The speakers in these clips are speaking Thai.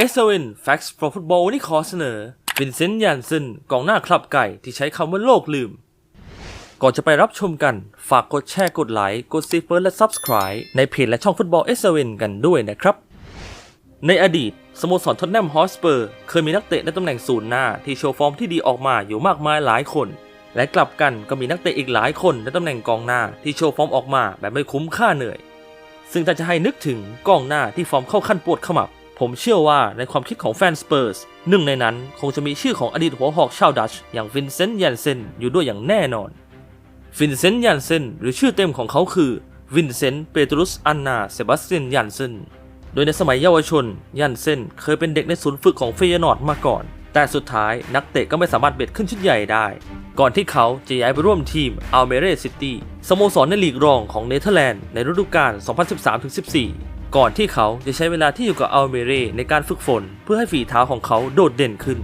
เอสเวนแฟกซ์ for football วันนี้ขอเสนอวินเซนต์ยันเซนกองหน้าคลับไก่ที่ใช้คำว่าโลกลืม ก่อนจะไปรับชมกัน ฝากกดแชร์กดไลค์กดซีเฟิร์และ Subscribe ในเพจและช่องฟุตบอลเอสเวนกันด้วยนะครับ ในอดีต สโมสรท็อตแนมฮอสเปอร์เคยมีนักเตะในตำแหน่งศูนย์หน้าที่โชว์ฟอร์มที่ดีออกมาอยู่มากมายหลายคน และกลับกันก็มีนักเตะอีกหลายคนในตำแหน่งกองหน้าที่โชว์ฟอร์มออกมาแบบไม่คุ้มค่าเหนื่อย ซึ่งถ้าจะให้นึกถึงกองหน้าที่ฟอร์มเข้าขั้นปวดขมับ ผมเชื่อว่าในความคิดของแฟนสเปอร์สหนึ่งในนั้นคงจะมีชื่อของอดีตหัวหอกชาวดัชอย่างวินเซนต์ยันเซนอยู่ด้วยอย่างแน่นอนวินเซนต์ยันเซนหรือชื่อเต็มของเขาคือวินเซนต์เปโตรุสอันนาเซบาสเตียนยันเซนโดยในสมัยเยาวชน ยันเซนเคยเป็นเด็กในศูนย์ฝึกของเฟยนอร์ดมาก่อน แต่สุดท้ายนักเตะก็ไม่สามารถเบ็ดขึ้นชุดใหญ่ได้ ก่อนที่เขาจะย้ายไปร่วมทีมอัลเมเรซิตี้สโมสรในลีกรองของเนเธอร์แลนด์ในฤดูกาล2013-14 ก่อนที่เขาจะใช้เวลาที่อยู่กับอัลเมเรในการฝึกฝน เพื่อให้ฝีเท้าของเขาโดดเด่นขึ้น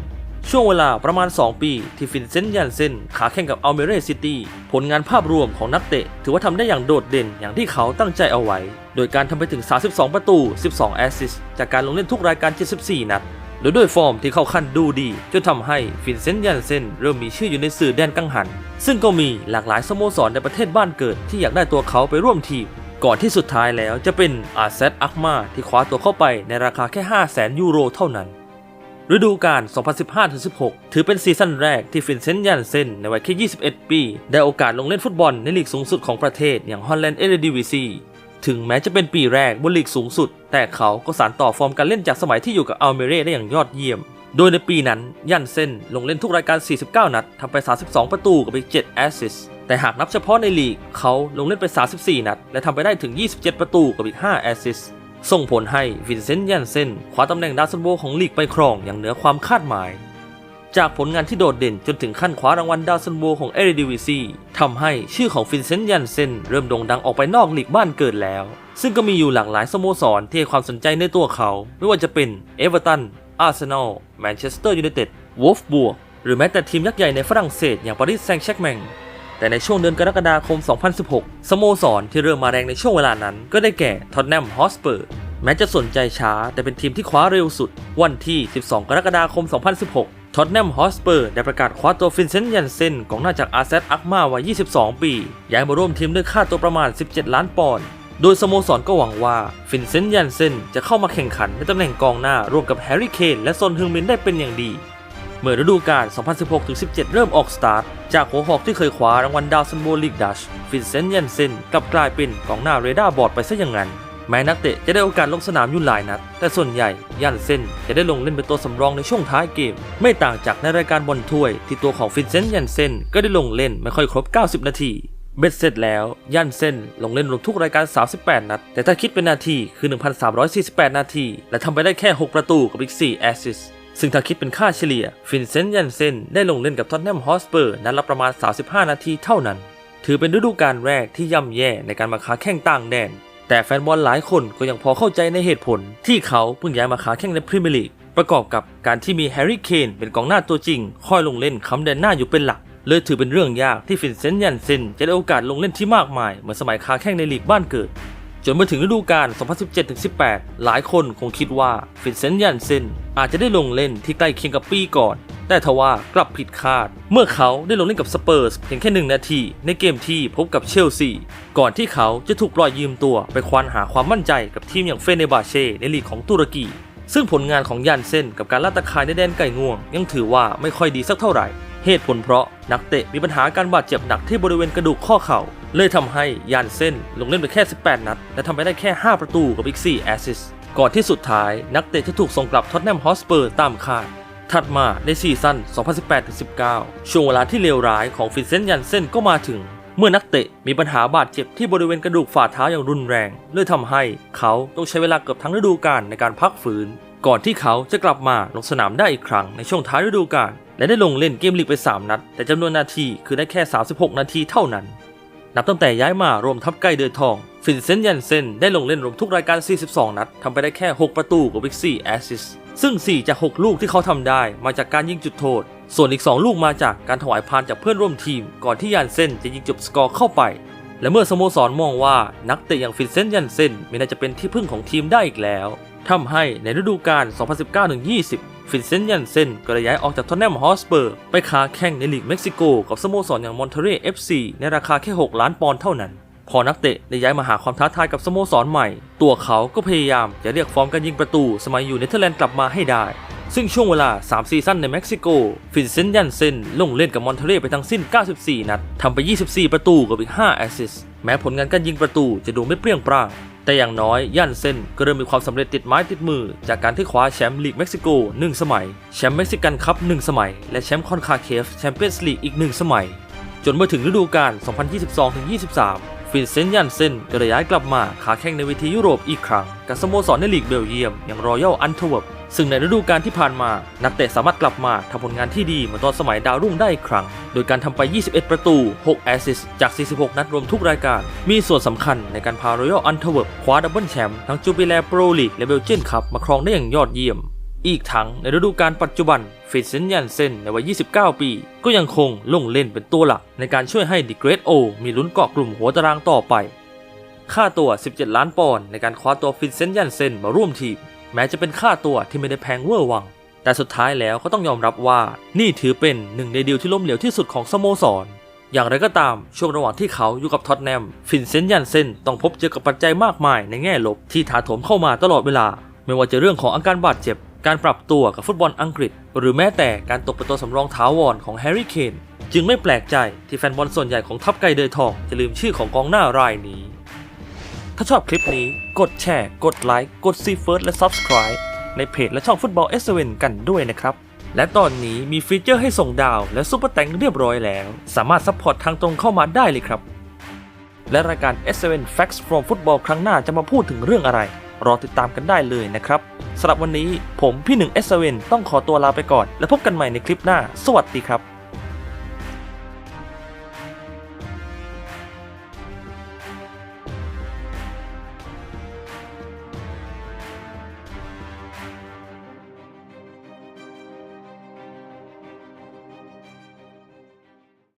ช่วงเวลาประมาณ 2 ปี ที่ฟินเซนต์ยันเซนขาแข่งกับอัลเมเรซิตี้ผลงานภาพรวมของนักเตะ ถือว่าทำได้อย่างโดดเด่นอย่างที่เขาตั้งใจเอาไว้ โดยการทำไปถึง 32 ประตู 12 แอสซิสต์จากการลงเล่นทุกรายการ 74 นัดโดยด้วยฟอร์มที่เข้าขั้นดูดีจนทำให้ฟินเซนต์ยันเซนเริ่มมีชื่ออยู่ในสื่อแดนกังหัน ซึ่งก็มีหลากหลายสโมสรในประเทศบ้านเกิดที่อยากได้ตัวเขาไปร่วมทีม ก่อนที่สุดท้ายแล้วจะเป็นอาเซตอักมาที่คว้าตัวเข้าไปในราคาแค่ 5 0 0แสนยูโรเท่านั้น ฤดูกาล 2015-16 ถือเป็นซีซั่นแรกที่ฟินเซนต์ยันเซนในวัยแค่ 21 ปี ได้โอกาสลงเล่นฟุตบอลในลีกสูงสุดของประเทศอย่างฮอลแลนด์เอเรดิวิซีถึงแม้จะเป็นปีแรกบนลีกสูงสุด แต่เขาก็สานต่อฟอร์มการเล่นจากสมัยที่อยู่กับอัลเมเร่ได้อย่างยอดเยี่ยม โดยในปีนั้นยันเซนลงเล่นทุกรายการ 49 นัดทำไป 32 ประตูกับอีก 7 แอสซิสแต่หากนับเฉพาะในลีกเขาลงเล่นไป 34 นัด และทำไปได้ถึง 27 ประตูกับอีก 5 แอสซิสส่งผลให้วินเซนต์ยันเซนคว้าตำแหน่งดาวซันโบของลีกไปครองอย่างเหนือความคาดหมาย จากผลงานที่โดดเด่นจนถึงขั้นคว้ารางวัลดาวซันโบของเอริดิวิซีทำให้ชื่อของฟินเซนต์ยันเซนเริ่มโด่งดังออกไปนอกลีกบ้านเกิดแล้ว ซึ่งก็มีอยู่หลากหลายสโมสรที่ให้ความสนใจในตัวเขา ไม่ว่าจะเป็นเอเวอร์ตัน อาร์เซนอล แมนเชสเตอร์ยูไนเต็ดวอลฟบัวหรือแม้แต่ทีมยักษ์ใหญ่ในฝรั่งเศสอย่างปารีสแซงต์แชร์กแมงแต่ในช่วงเดือนกรกฎาคม 2016 สโมสรที่เริ่มมาแรงในช่วงเวลานั้นก็ได้แก่ท็อตแนมฮอสเปอร์แม้จะสนใจช้าแต่เป็นทีมที่คว้าเร็วสุด วันที่ 12 กรกฎาคม 2016 ท็อตแนมฮอสเปอร์ได้ประกาศคว้าตัวฟินเซนต์ยันเซนกองหน้าจากอาร์เซตอักมาวัย 22 ปี ย้ายมาร่วมทีมด้วยค่าตัวประมาณ 17 ล้านปอนด์ โดยสโมสรก็หวังว่าฟินเซนต์ยันเซนจะเข้ามาแข่งขันในตำแหน่งกองหน้าร่วมกับแฮร์รี่เคนและซอนฮึงมินได้เป็นอย่างดี เมื่อฤดูกาล 2016-17 เริ่มออกสตาร์ท จากหัวหอกที่เคยคว้ารางวัลดาวซันโบลีกดัชฟินเซนต์ยันเซนกลับกลายเป็นกองหน้าเรดาร์บอร์ดไปซะอย่างนั้น แม้นักเตะจะได้โอกาสลงสนามอยู่หลายนัด แต่ส่วนใหญ่ยันเซนจะได้ลงเล่นเป็นตัวสำรองในช่วงท้ายเกม ไม่ต่างจากในรายการบอลถ้วย ที่ตัวของฟินเซนต์ยันเซนก็ได้ลงเล่นไม่ค่อยครบ 90 นาที เบ็ดเสร็จแล้วยันเซนลงเล่นรวมทุกรายการ 38 นัด แต่ถ้าคิดเป็นนาทีคือ 1,348 นาที และทำไปได้แค่ 6 ประตูกับอีก 4 แอสซิสซึ่งถ้าคิดเป็นค่าเฉลี่ย ฟินเซนต์ยันเซนได้ลงเล่นกับท็อตแนมฮอสเปอร์นัดละประมาณ 35 นาทีเท่านั้น ถือเป็นฤดูกาลแรกที่ย่ำแย่ในการมาค้าแข่งต่างแดน แต่แฟนบอลหลายคนก็ยังพอเข้าใจในเหตุผล ที่เขาเพิ่งย้ายมาค้าแข่งในพรีเมียร์ลีกประกอบกับการที่มีแฮร์รี่เคนเป็นกองหน้าตัวจริง คอยลงเล่นค้ำแดนหน้าอยู่เป็นหลัก เลยถือเป็นเรื่องยากที่ฟินเซนต์ยันเซนจะได้โอกาสลงเล่นที่มากมาย เหมือนสมัยคาแข่งในลีกบ้านเกิด จนมาถึงฤดูกาล 2017-18 หลายคนคงคิดว่าฟินเซนต์ยันเซนอาจจะได้ลงเล่นที่ใกล้เคียงกับปีก่อน แต่ทว่ากลับผิดคาด เมื่อเขาได้ลงเล่นกับสเปอร์สเพียงแค่หนึ่งนาที ในเกมที่พบกับเชลซี ก่อนที่เขาจะถูกปล่อยยืมตัวไปควานหาความมั่นใจกับทีมอย่างเฟเนบาเช่ในลีกของตุรกีซึ่งผลงานของยันเซนกับการล่าตะข่ายในแดนไก่ง่วง ยังถือว่าไม่ค่อยดีสักเท่าไหร่ เหตุผลเพราะนักเตะมีปัญหาการบาดเจ็บหนักที่บริเวณกระดูกข้อเข่า เลยทำให้ยานเส้นลงเล่นไปแค่ 18 นัด และทำไปได้แค่ 5 ประตูกับอีก 4 แอสซิสก่อนที่สุดท้ายนักเตะจะถูกส่งกลับท็อตแนมฮอสเปอร์ตามคาดถัดมาในซีซั่น 2018-19 ช่วงเวลาที่เลวร้ายของฟินเซนต์ยันเซนก็มาถึง เมื่อนักเตะมีปัญหาบาดเจ็บที่บริเวณกระดูกฝ่าเท้าอย่างรุนแรงเลยทำให้เขาต้องใช้เวลาเกือบทั้งฤดูกาลในการพักฟื้น ก่อนที่เขาจะกลับมาลงสนามได้อีกครั้งในช่วงท้ายฤดูกาล และได้ลงเล่นเกมลีกไป 3 นัด แต่จำนวนนาทีคือได้แค่ 36 นาทีเท่านั้น นับตั้งแต่ย้ายมารวมทัพไก่เดือทอง ฟินเซนต์ยันเซนได้ลงเล่นรวมทุกรายการ 42 นัดทำไปได้แค่ 6 ประตูกับอีก4แอสซิสต์ซึ่ง 4 จาก 6 ลูกที่เขาทำได้มาจากการยิงจุดโทษ ส่วนอีก 2 ลูกมาจากการถวายพานจากเพื่อนร่วมทีม ก่อนที่ยันเซนจะยิงจบสกอร์เข้าไป และเมื่อสโมสรมองว่านักเตะอย่างฟินเซนต์ยันเซนไม่น่าจะเป็นที่พึ่งของทีมได้อีกแล้วทำให้ในฤดูกาล 2019-20 ฟินเซนต์ยันเซนก็เลยย้ายออกจากทอนแนมฮอสเปอร์ ไปค้าแข่งในลีกเม็กซิโก กับสโมสรอย่างมอนเทเร FC ในราคาแค่ 6 ล้านปอนด์เท่านั้น พอนักเตะได้ย้ายมาหาความท้าทายกับสโมสรใหม่ ตัวเขาก็พยายามจะเรียกฟอร์มการยิงประตูสมัยอยู่เนเธอร์แลนด์กลับมาให้ได้ ซึ่งช่วงเวลา 3 ซีซั่นในเม็กซิโก ฟินเซนต์ยันเซนลงเล่นกับมอนเทเรไปทั้งสิ้น 94 นัดทำไป 24 ประตูกับอีก 5 แอสซิสต์แม้ผลงานการยิงประตูจะดูไม่เปรี้ยงปร้าง แต่อย่างน้อยย่านเซนก็เริ่มมีความสำเร็จติดไม้ติดมือ จากการที่คว้าแชมป์ลีกเม็กซิโก 1 สมัย แชมป์เม็กซิกันคัพ1สมัย และแชมป์คอนคาเคฟแชมเปี้ยนส์ลีกอีก 1 สมัย จนเมื่อถึงฤดูกาล2022-23 ฟินเซนยันเซนก็ได้ย้ายกลับมาขาแข่งในเวทียุโรปอีกครั้ง กับสโมสรในลีกเบลเยียม อย่างรอยัลอันเทเวิร์ปซึ่งในฤดูกาลที่ผ่านมา นักเตะสามารถกลับมาทำผลงานที่ดีเหมือนตอนสมัยดาวรุ่งได้อีกครั้ง โดยการทำไป 21 ประตู 6 แอสซิสต์จาก 46 นัดรวมทุกรายการ มีส่วนสำคัญในการพารอยัลอันเทเวิร์ปคว้าดับเบิลแชมป์ทั้งจูบิแลโปรลีกและเบลเจียนคัพมาครองได้อย่างยอดเยี่ยม อีกทั้งในฤดูกาลปัจจุบันฟิตเซนยันเซนในวัย 29 ปี ก็ยังคงลงเล่นเป็นตัวหลัก ในการช่วยให้ดิเกรดโอมีลุ้นเกาะกลุ่มหัวตารางต่อไป ค่าตัว 17 ล้านปอนด์ในการคว้าตัวฟินเซนยันเซนมาร่วมทีม แม้จะเป็นค่าตัวที่ไม่ได้แพงเวอร์วัง แต่สุดท้ายแล้วก็ต้องยอมรับว่า นี่ถือเป็นหนึ่งในดีลที่ล้มเหลวที่สุดของสโมสร อย่างไรก็ตามช่วงระหว่างที่เขาอยู่กับท็อตแนมฟินเซนยันเซนต้องพบเจอกับปัจจัยมากมายในแง่ลบที่ถาโถมเข้ามาตลอดเวลา ไม่ว่าจะเรื่องของอาการบาดเจ็บ การปรับตัวกับฟุตบอลอังกฤษ หรือแม้แต่การตกเป็นตัวสำรองท้าวรของแฮร์รี่เคนจึงไม่แปลกใจที่แฟนบอลส่วนใหญ่ของทัพไกเดยทองจะลืมชื่อของกองหน้ารายนี้ ถ้าชอบคลิปนี้กดแชร์ กดไลค์ กดซีเฟิร์สและ Subscribe ในเพจและช่องฟุตบอลเอสเวนกันด้วยนะครับ และตอนนี้มีฟีเจอร์ให้ส่งดาวและซุปเปอร์แตงเรียบร้อยแล้ว สามารถซัพพอร์ตทางตรงเข้ามาได้เลยครับ และรายการ S7 Facts from Football ครั้งหน้าจะมาพูดถึงเรื่องอะไร รอติดตามกันได้เลยนะครับสำหรับวันนี้ผมพี่หนึ่งเอสเวนต้องขอตัวลาไปก่อน แล้วพบกันใหม่ในคลิปหน้า สวัสดีครับ